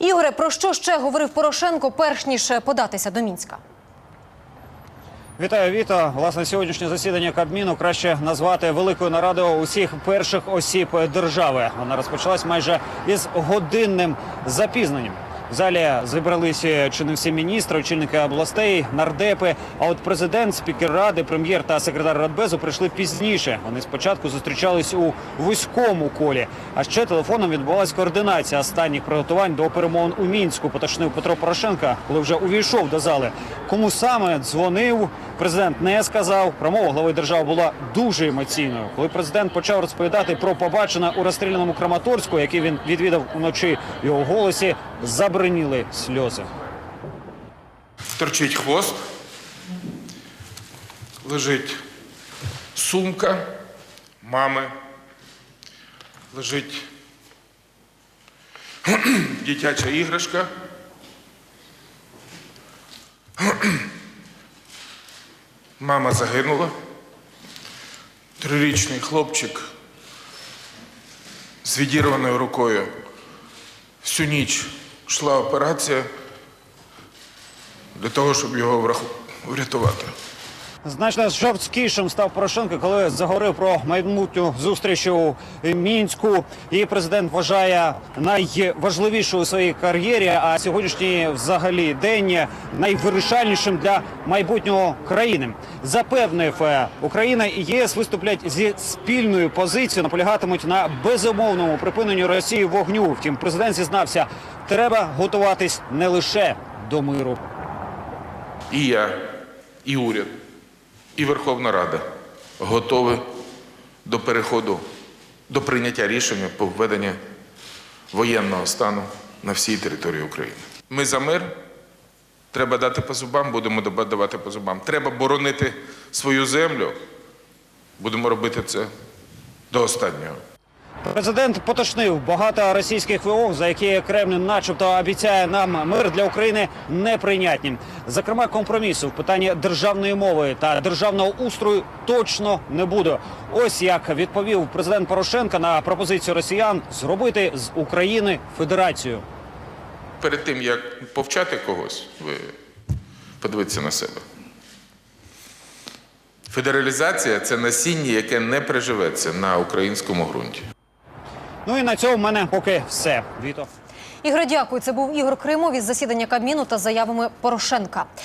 Ігоре, про що ще говорив Порошенко, перш ніж податися до Мінська? Вітаю, Віто. Власне, сьогоднішнє засідання Кабміну краще назвати великою нарадою усіх перших осіб держави. Вона розпочалась майже із годинним запізненням. Залі зібралися чи не всі міністри, очільники областей, нардепи. А от президент, спікер ради, прем'єр та секретар Радбезу прийшли пізніше. Вони спочатку зустрічались у вузькому колі. А ще телефоном відбувалась координація останніх приготувань до перемовин у мінську. Поточнив Петро Порошенка, коли вже увійшов до зали. Кому саме дзвонив, президент не сказав. Промова глави держави була дуже емоційною. Коли президент почав розповідати про побачене у розстріляному Краматорську, який він відвідав уночі, його голосі забриніли сльози. торчить хвост, лежить сумка мами, лежить дитяча іграшка. Мама загинула. Трирічний хлопчик з відірваною рукою. Всю ніч йшла операція для того, щоб його врятувати. Значно жорсткішим став Порошенко, коли заговорив про майбутню зустріч у мінську. Її президент вважає найважливішою у своїй кар'єрі. А сьогоднішній взагалі день найвирішальнішим для майбутнього країни. Запевнив е, Україна і ЄС виступлять зі спільною позицією, наполягатимуть на безумовному припиненню Росії вогню. Втім, президент зізнався, треба готуватись не лише до миру. І я, і уряд, і Верховна Рада готові до переходу, до прийняття рішення по введенню воєнного стану на всій території України. Ми за мир. Треба дати по зубам, будемо давати по зубам. Треба боронити свою землю. Будемо робити це до останнього. Президент поточнив багато російських вимог, за які Кремль, начебто, обіцяє нам мир для України неприйнятні. Зокрема, компромісу в питанні державної мови та державного устрою точно не буде. Ось як відповів президент Порошенка на пропозицію росіян зробити з України федерацію. Перед тим, як повчати когось, ви подивіться на себе. Федералізація це насіння, яке не приживеться на українському ґрунті. Ну і на цьому в мене поки все. Віто. Ігор, дякую. Це був Ігор Кримов із засідання Кабміну та заявами Порошенка.